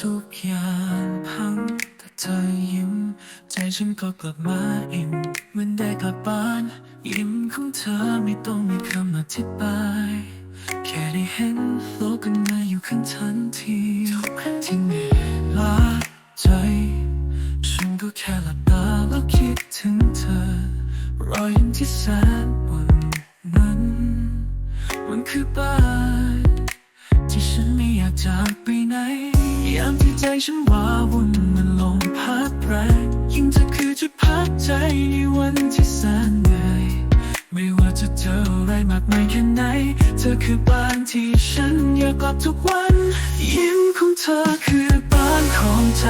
ทุกอย่างพังแต่เธอยิ้ม ใจฉันก็กลับมาอิ่มเหมือนได้กลับบ้านยิ้มของเธอไม่ต้องมีคำอธิบาย แค่ได้เห็นโลกกันมาอยู่ข้างทันทีที่เหนื่อยล้าใจ ฉันก็แค่หลับตาแล้วคิดถึงเธอ รอยยิ้มที่แสนอุ่นนั้น มันคือบ้านที่ฉันไม่อยากจากไป ยามที่ใจฉันว้าวุ่นมันลมพัดแรงยิ่งเธอคือจุดพักใจในวันที่แสนเหนื่อยไม่ว่าจะเจออะไรมากมายแค่ไหน เธอคือบ้านที่ฉันอยากกลับทุกวัน ยิ้มของเธอคือบ้านของใจ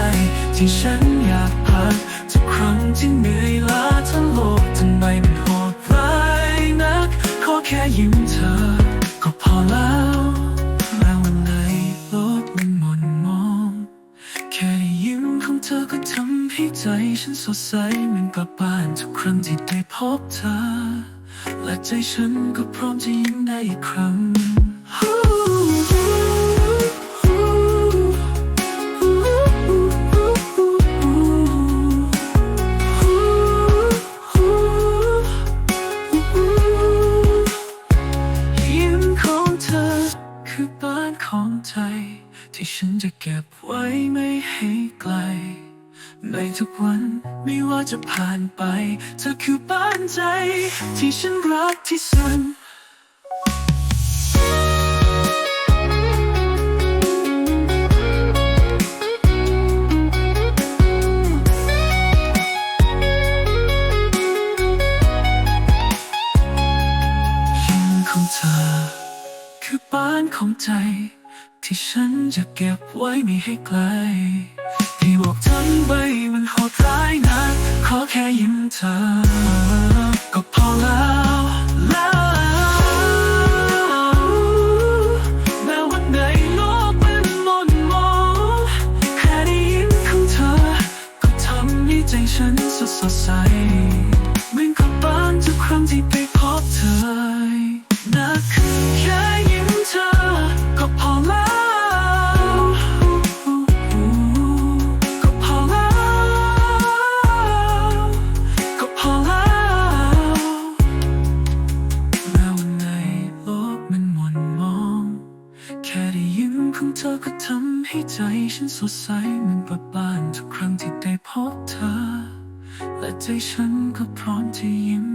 ที่ฉันอยากพักทุกครั้งที่เหนื่อยล้าทั้งโลกทำไมมันโหดร้ายนัก ขอแค่ยิ้มเธอก็พอแล้ว องเธอก็ทำให้ใจฉันสดใสเหมือนกลับบ้านทุกครั้งที่ได้พบเธอ และใจฉันก็พร้อมจะยิ้มได้อีกครั้งยิ้มของเธอคือบ้านของใจ ที่ฉันจะเก็บไว้ไม่ให้ไกล ในทุกวัน ไม่ว่าจะผ่านไป เธอคือบ้านใจ ที่ฉันรักที่สุดของเธอ คือบ้านของใจ ที่ฉันจะเก็บไว้ไม่ให้ไกล ที่บอกทั้งใบมันโหดร้ายนะขอแค่ยิ้มเธอ ก็พอแล้วแล้วแม้วันไหนโลกมันม่นมองแค่ได้ยิ้มของเธอก็ทำให้ใจฉันสดสดใสเหมือนกับบ้านทุกครั้งที่ไป ก็ทำให้ใจฉันสดใสเหมือนกับบ้านทุกครั้งที่ได้พบเธอ และใจฉันก็พร้อมจะยิ้ม